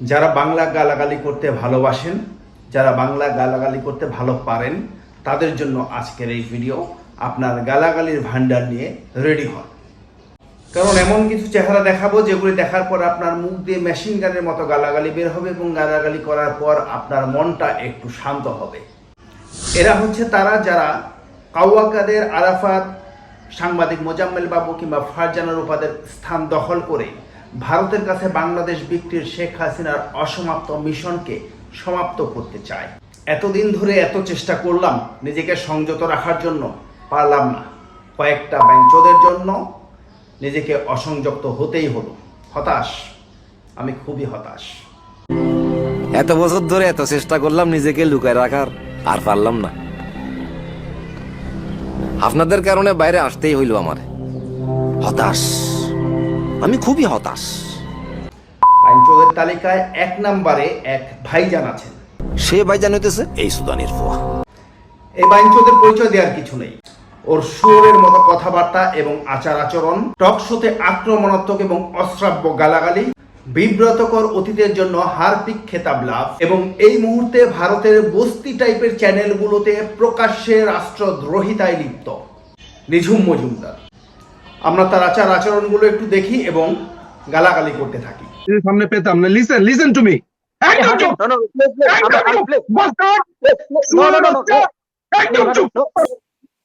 যারা বাংলা গালাগালি করতে ভালোবাসেন, যারা বাংলা গালাগালি করতে ভালো পারেন, তাদের জন্য আজকের এই ভিডিও আপনার গালাগালির ভান্ডার নিয়ে রেডি হন কারণ এমন কিছু চেহারা দেখাবো যেগুলি দেখার পর আপনার মুখ দিয়ে মেশিন গানের মতো গালাগালি বের হবে এবং গালাগালি করার পর আপনার মনটা একটু শান্ত হবে। এরা হচ্ছে তারা যারা কাউয়া কাদের আরাফাত, সাংবাদিক মোজাম্মেল বাবু কিংবা ফারজানার উপাদের স্থান দখল করে ভারতের কাছে বাংলাদেশ বিক্রির শেখ হাসিনার অসমাপ্ত মিশনকে সমাপ্ত করতে চায়। এতদিন ধরে এত চেষ্টা করলাম নিজেকে সংযত রাখার জন্য, পারলাম না। কয়েকটা ব্যাঞ্চদের জন্য নিজেকে অসংযত হতেই হলো। হতাশ, আমি খুবই হতাশ। এত বছর ধরে এত চেষ্টা করলাম নিজেকে লুকায় রাখার, আর পারলাম না। আপনাদের কারণে বাইরে আসতেই হইল আমার। হতাশ। আমি খুবই হতাশ। ব্যাঞ্চদের তালিকায় এক নম্বরে এক ভাইজান আছেন। সে ভাই জানিতেছে এই সুদানের ফোয়া। এই বাইঞ্চদের পরিচয় দেওয়ার কিছু নেই। ওর সুরের মতো কথাবার্তা এবং আচার আচরণ টক শোতে আক্রমণাত্মক এবং অশ্রাব্য গালাগালি বিব্রতকর অতীতের জন্য হারপিক খেতাব লাভ এবং এই মুহূর্তে ভারতের বস্তি টাইপের চ্যানেলগুলোতে প্রকাশ্যে রাষ্ট্রদ্রোহিতায় লিপ্ত। নিঝুম মজুমদার। আমরা তার আচার আচরণগুলো একটু দেখি এবং গালাগালি করতে থাকি। সামনে পেতাম না listen listen to me.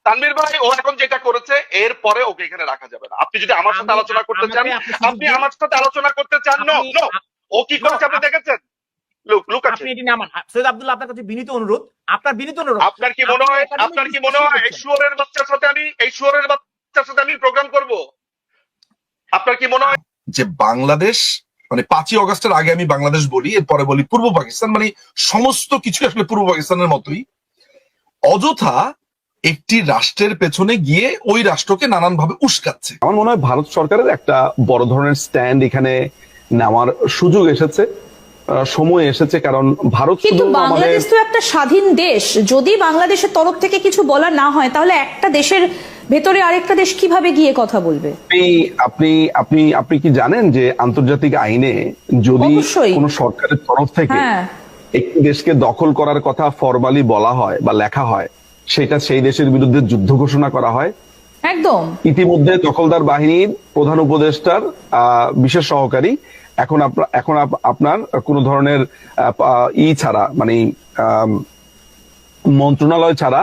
Tanvir ভাই ও এখন যেটা করেছে এর পরে ওকে এখানে রাখা যাবে না। আপনি যদি আমার সাথে আলোচনা করতে চান আপনি আমার সাথে আলোচনা করতে চান নো নো ও কি করেছে আপনি দেখেছেন? লুক লুক আছে আপনি এটি নামান সৈয়দ আব্দুল্লাহ আপনার কাছে বিনীত অনুরোধ। আপনার বিনীত অনুরোধ। আপনার কি মনে হয়? আপনার কি মনে হয়? এই শুয়োরের বাচ্চার সাথে আমি এই শুয়োরের বাচ্চার সাথে আমি প্রোগ্রাম করব। আপনার কি মনে হয়? যে বাংলাদেশ মানে পাঁচই অগস্টের আগে আমি বাংলাদেশ বলি এরপরে বলি পূর্ব পাকিস্তান মানে সমস্ত কিছু আসলে পূর্ব পাকিস্তানের মতোই। অযথা একটি রাষ্ট্রের পেছনে গিয়ে ওই রাষ্ট্রকে নানান ভাবে উস্কাচ্ছে। আমার মনে হয় ভারত সরকারের একটা বড় ধরনের স্ট্যান্ড এখানে নেওয়ার সুযোগ এসেছে আহ, সময় এসেছে কারণ ভারত কিন্তু বাংলাদেশ তো একটা স্বাধীন দেশ। যদি বাংলাদেশের তরফ থেকে কিছু বলা না হয় তাহলে একটা দেশের ভেতরে আরেকটা দেশ কীভাবে গিয়ে কথা বলবে? আপনি আপনি আপনি কি জানেন যে আন্তর্জাতিক আইনে যদি। কোনো সরকারের তরফ থেকে হ্যাঁ। একটি দেশকে দখল করার কথা ফরমালি বলা হয় বা লেখা হয় সেটা সেই দেশের বিরুদ্ধে যুদ্ধ ঘোষণা করা হয়। একদম। ইতিমধ্যে দখলদার বাহিনীর প্রধান উপদেষ্টার আহ, বিশেষ সহকারী এখন আপনার এখন আপনার কোন ধরনের ই ছাড়া মানে মন্ত্রণালয় ছাড়া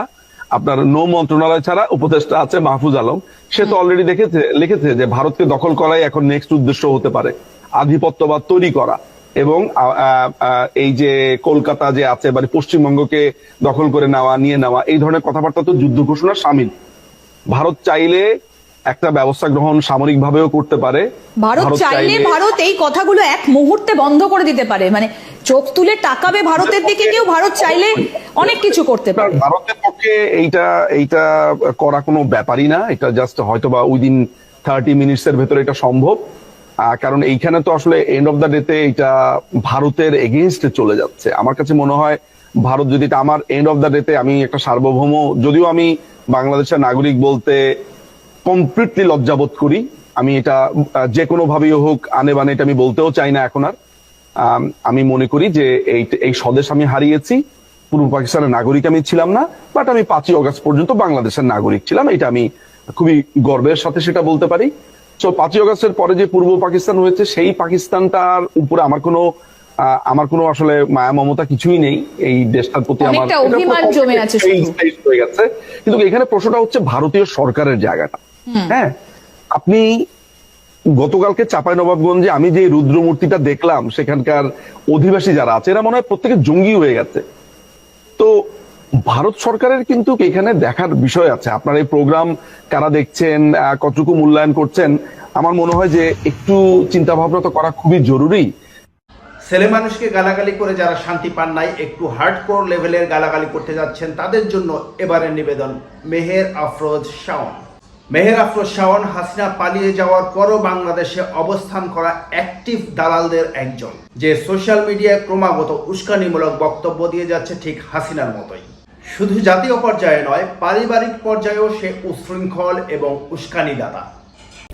আপনার নো মন্ত্রণালয় ছাড়া উপদেষ্টা আছে মাহফুজ আলম। সে তো অলরেডি দেখেছে লিখেছে যে ভারতকে দখল করাই এখন নেক্সট উদ্দেশ্য হতে পারে। আধিপত্যবাদ তৈরি করা এবং এই যে কলকাতা যে আছে মানে পশ্চিমবঙ্গকে দখল করে নেওয়া নিয়ে নেওয়া এই ধরনের কথাবার্তা তো যুদ্ধ ঘোষণা সামিল। ভারত চাইলে একটা ব্যবস্থা গ্রহণ সামরিক ভাবেও করতে পারে। ভারত চাইলে ভারত এই কথাগুলো এক মুহূর্তে বন্ধ করে দিতে পারে। মানে চোখ তুলে তাকাবে ভারতের দিকে কেউ ভারত চাইলে অনেক কিছু করতে পারে। ভারতের পক্ষে এইটা এইটা করা কোনো ব্যাপারই না। এটা জাস্ট হয়তো বা উইদিন থার্টি মিনিটস এর ভেতরে এটা সম্ভব। কারণ এইখানে তো আসলে এন্ড অফ দ্য ডেতে এটা ভারতের এগেনস্টে চলে যাচ্ছে। আমার কাছে মনে হয় ভারত যদি এটা আমার এন্ড অফ দ্য ডেতে আমি একটা সার্বভৌম যদিও আমি বাংলাদেশের নাগরিক বলতে কমপ্লিটলি লজ্জাবোধ করি। আমি এটা যে কোনো ভাবেই হোক আনে বানে এটা আমি বলতেও চাই না এখন আর। আম, মনে করি যে এই স্বদেশ আমি হারিয়েছি। পূর্ব পাকিস্তানের নাগরিক আমি ছিলাম না বাট আমি পাঁচই অগস্ট পর্যন্ত বাংলাদেশের নাগরিক ছিলাম এটা আমি খুবই গর্বের সাথে সেটা বলতে পারি। তো পাঁচই অগস্টের পরে যে পূর্ব পাকিস্তান হয়েছে সেই পাকিস্তানটার উপরে আমার কোনো আমার কোনো আসলে মায়া মমতা কিছুই নেই। এই দেশটার প্রতি আমার অভিমান জমে আছে হয়ে গেছে। কিন্তু এখানে প্রশ্নটা হচ্ছে ভারতীয় সরকারের জায়গাটা। হ্যাঁ আপনি গতকালকে চাপাই নবাবগঞ্জে আমি যে রুদ্র মূর্তিটা দেখলাম সেখানকার অধিবাসী যারা আছে এরা মনে হয় প্রত্যেকে জঙ্গি হয়ে গেছে। তো ভারত সরকারের কিন্তু এখানে দেখার বিষয় আছে। আপনার এই প্রোগ্রাম কারা দেখছেন কতটুকু মূল্যায়ন করছেন, আমার মনে হয় যে একটু চিন্তা ভাবনা তো করা খুবই জরুরি। ছেলে মানুষকে গালাগালি করে যারা শান্তি পান নাই, একটু হার্ডকোর লেভেলের গালাগালি করতে যাচ্ছেন, তাদের জন্য এবারের নিবেদন, মেহের আফরোজ শাওন। মেহের আফরোজ, শাওন হাসিনা পালিয়ে যাওয়ার পরও বাংলাদেশে অবস্থান করা অ্যাক্টিভ দালালদের একজন, যে সোশ্যাল মিডিয়ায় ক্রমাগত উস্কানিমূলক বক্তব্য দিয়ে যাচ্ছে ঠিক হাসিনার মতোই। শুধু জাতীয় পর্যায়ে নয়, পারিবারিক পর্যায়েও সে উশৃঙ্খল এবং উস্কানিদাতা।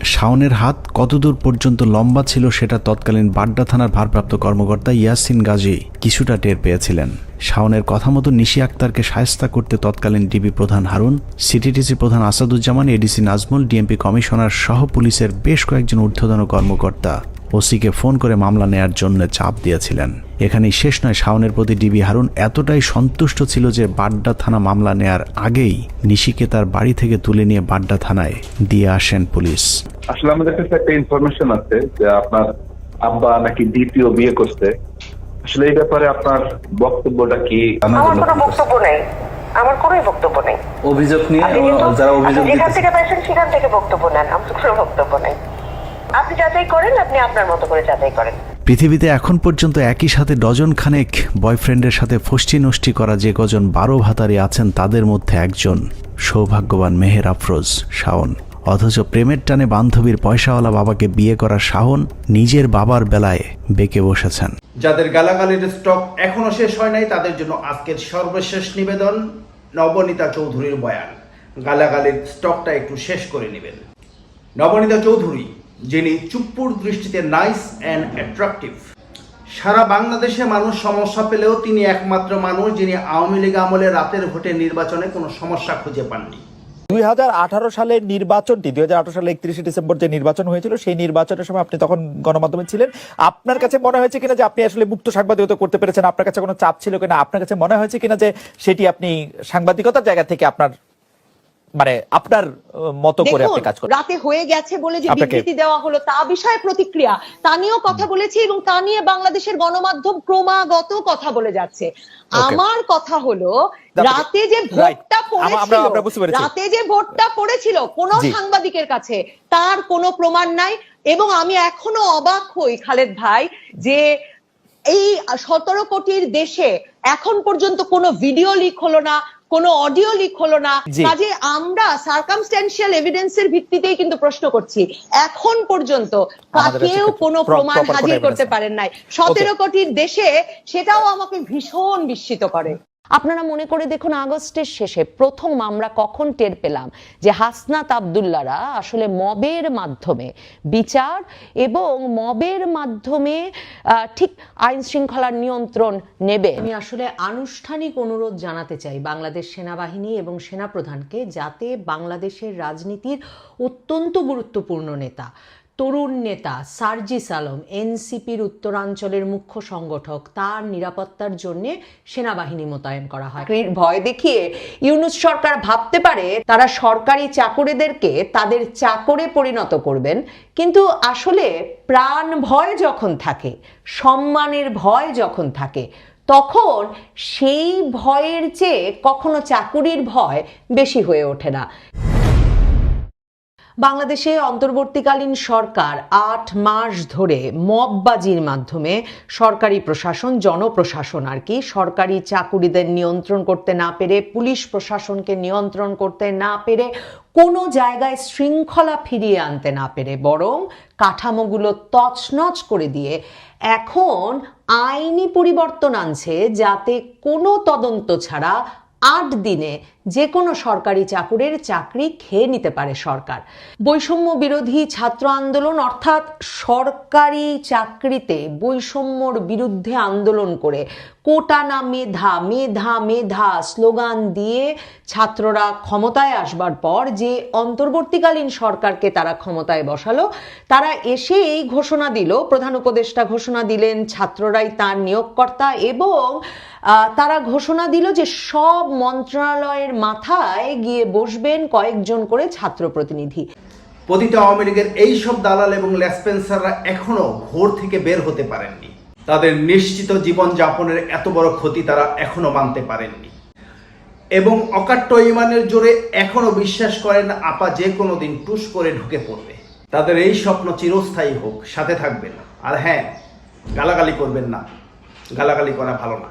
শাওনের হাত কতদূর পর্যন্ত লম্বা ছিল সেটা তৎকালীন বাড্ডা থানার ভারপ্রাপ্ত কর্মকর্তা ইয়াসিন গাজী কিছুটা টের পেয়েছিলেন। শাওনের কথা মতো নিশি আক্তারকে সায়স্তা করতে তৎকালীন ডিবি প্রধান হারুন সিটিটিসি প্রধান Asaduzzaman, ADC Nazmul, DMP commissioner সহ পুলিশের বেশ কয়েকজন ঊর্ধ্বতন কর্মকর্তা। ওসিকে ফোন করে মামলা নেয়ার জন্য চাপ দিয়েছিলেন। এখানেই শেষ নয় শাওনের প্রতি ডিবি হারুন এতটাই সন্তুষ্ট ছিল যে বাড্ডা থানা মামলা নেয়ার আগেই নিশিকে তার বাড়ি থেকে তুলে নিয়ে বাড্ডা থানায় দিয়ে আসেন পুলিশ। আসলে আমাদের কাছে একটা ইনফরমেশন আছে যে আপনার আব্বা নাকি দ্বিতীয় বিয়ে করছে। আসলে এই ব্যাপারে আপনার বক্তব্যটা কি? আমার কোনো বক্তব্য নেই। আমার কোনোই বক্তব্য নেই। অভিযোগ নিয়ে যারা অভিযোগ যেখান থেকে পাইছেন সেখান থেকে বক্তব্য নেন। আমার কোনো বক্তব্য নেই। আপনি যাচাই করেন আপনি আপনার মতো করে যাচাই করেন। পৃথিবীতে এখন পর্যন্ত একই সাথে ডজন খানেক বয়ফ্রেন্ডের সাথে ফষ্টি নষ্টি করা যে কজন বারো ভাতারি আছেন তাদের মধ্যে একজন সৌভাগ্যবান মেহের আফরোজ শাওন। অথচ প্রেমের টানে বান্ধবীর পয়সাওয়ালা বাবাকে বিয়ে করা শাওন নিজের বাবার বেলায় বেঁকে বসেছেন। যাদের গালাগালির স্টক এখনও শেষ হয় নাই তাদের জন্য আজকের সর্বশেষ নিবেদন নবনীতা চৌধুরীর বয়ান। গালাগালির স্টকটা একটু শেষ করে নেবেন। নবনীতা চৌধুরী যিনি চুপ্পুর দৃষ্টিতে নাইস অ্যান্ড অ্যাট্রাকটিভ সারা বাংলাদেশে মানুষ সমস্যা পেলেও তিনি একমাত্র মানুষ যিনি আওয়ামী লীগ আমলে রাতের ভোটে নির্বাচনে কোনো সমস্যা খুঁজে পাননি। দুই হাজার আঠারো সালের নির্বাচনটি, দুই হাজার আঠারো সালে একত্রিশে ডিসেম্বর যে নির্বাচন হয়েছিল, সেই নির্বাচনের সময় আপনি তখন গণমাধ্যমে ছিলেন। আপনার কাছে মনে হয়েছে কিনা যে আপনি আসলে মুক্ত সাংবাদিকতা করতে পেরেছেন? আপনার কাছে কোনো চাপ ছিল কিনা? আপনার কাছে মনে হয়েছে কিনা যে সেটি আপনি সাংবাদিকতার জায়গা থেকে আপনার মানে আপনার মতো করে আপনি কাজ করেন। রাতে হয়ে গেছে বলে যে বিবৃতি দেওয়া হলো তা বিষয়ে প্রতিক্রিয়া। তা নিয়েও কথা বলেছি এবং তা নিয়ে বাংলাদেশের গণমাধ্যম ক্রমাগত কথা বলে যাচ্ছে। আমার কথা হলো রাতে যে ভোটটা পড়েছিল। রাতে যে ভোটটা পড়েছিল কোন সাংবাদিকের কাছে তার কোনো প্রমাণ নাই। এবং আমি এখনও অবাক হই খালেদ ভাই যে এই সতেরো কোটির দেশে এখন পর্যন্ত কোনো ভিডিও লিক হলো না কোনো অডিও লিক হলো না। কাজে আমরা সার্কামস্ট্যান্সিয়াল এভিডেন্সের ভিত্তিতেই কিন্তু প্রশ্ন করছি। এখন পর্যন্ত কাকেও কোনো প্রমাণ হাজির করতে পারেন নাই। সতেরো কোটির দেশে সেটাও আমাকে ভীষণ বিস্মিত করে। আপনারা মনে করে দেখুন আগস্টের শেষে প্রথম আমরা কখন টের পেলাম যে হাসনাত আবদুল্লারা আসলে মবের মাধ্যমে বিচার এবং মবের মাধ্যমে ঠিক আইন শৃঙ্খলার নিয়ন্ত্রণ নেবে। আমি আসলে আনুষ্ঠানিক অনুরোধ জানাতে চাই বাংলাদেশ সেনাবাহিনী এবং সেনাপ্রধানকে যাতে বাংলাদেশের রাজনীতির অত্যন্ত গুরুত্বপূর্ণ নেতা তরুণ নেতা সার্জিস আলম, এনসিপির উত্তরাঞ্চলের মুখ্য সংগঠক, তার নিরাপত্তার জন্য সেনাবাহিনী মোতায়েন করা হয়। ভয় দেখিয়ে ইউনুস সরকার ভাবতে পারে, তারা সরকারি চাকরিদেরকে তাদের চাকরে পরিণত করবেন। কিন্তু আসলে প্রাণ ভয় যখন থাকে, সম্মানের ভয় যখন থাকে, তখন সেই ভয়ের চেয়ে কখনো চাকুরির ভয় বেশি হয়ে ওঠে না। বাংলাদেশে অন্তর্বর্তীকালীন সরকার আট মাস ধরে মববাজির মাধ্যমে সরকারি প্রশাসন, জনপ্রশাসন আর কি সরকারি চাকুরিদের নিয়ন্ত্রণ করতে না পেরে, পুলিশ প্রশাসনকে নিয়ন্ত্রণ করতে না পেরে, কোনো জায়গায় শৃঙ্খলা ফিরিয়ে আনতে না পেরে, বরং কাঠামোগুলো তছনছ করে দিয়ে এখন আইনি পরিবর্তন আনছে যাতে কোনো তদন্ত ছাড়া আট দিনে যে কোনো সরকারি চাকুরের চাকরি খেয়ে নিতে পারে সরকার। বৈষম্য বিরোধী ছাত্র আন্দোলন অর্থাৎ সরকারি চাকরিতে বৈষম্যর বিরুদ্ধে আন্দোলন করে কোটা না মেধা মেধা মেধা স্লোগান দিয়ে ছাত্ররা ক্ষমতায় আসবার পর যে অন্তর্বর্তীকালীন সরকারকে তারা ক্ষমতায় বসালো, তারা এসে এই ঘোষণা দিল, প্রধান উপদেষ্টা ঘোষণা দিলেন, ছাত্ররাই তার নিয়োগকর্তা এবং তারা ঘোষণা দিল যে সব মন্ত্রণালয়ের মাথায় গিয়ে বসবেন কয়েকজন করে ছাত্র প্রতিনিধি পতিত আওয়ামী লীগের এই সব দালাল এবং লেসপেন্সাররা এখনও ঘোর থেকে বের হতে পারেননি। তাদের নিশ্চিত জীবনযাপনের এত বড় ক্ষতি তারা এখনও মানতে পারেননি। এবং অকাট্য ইমানের জোরে এখনও বিশ্বাস করেন আপা যে কোনো দিন টুস করে ঢুকে পড়বে। তাদের এই স্বপ্ন চিরস্থায়ী হোক, সাথে থাকবেন। আর হ্যাঁ গালাগালি করবেন না। গালাগালি করা ভালো না।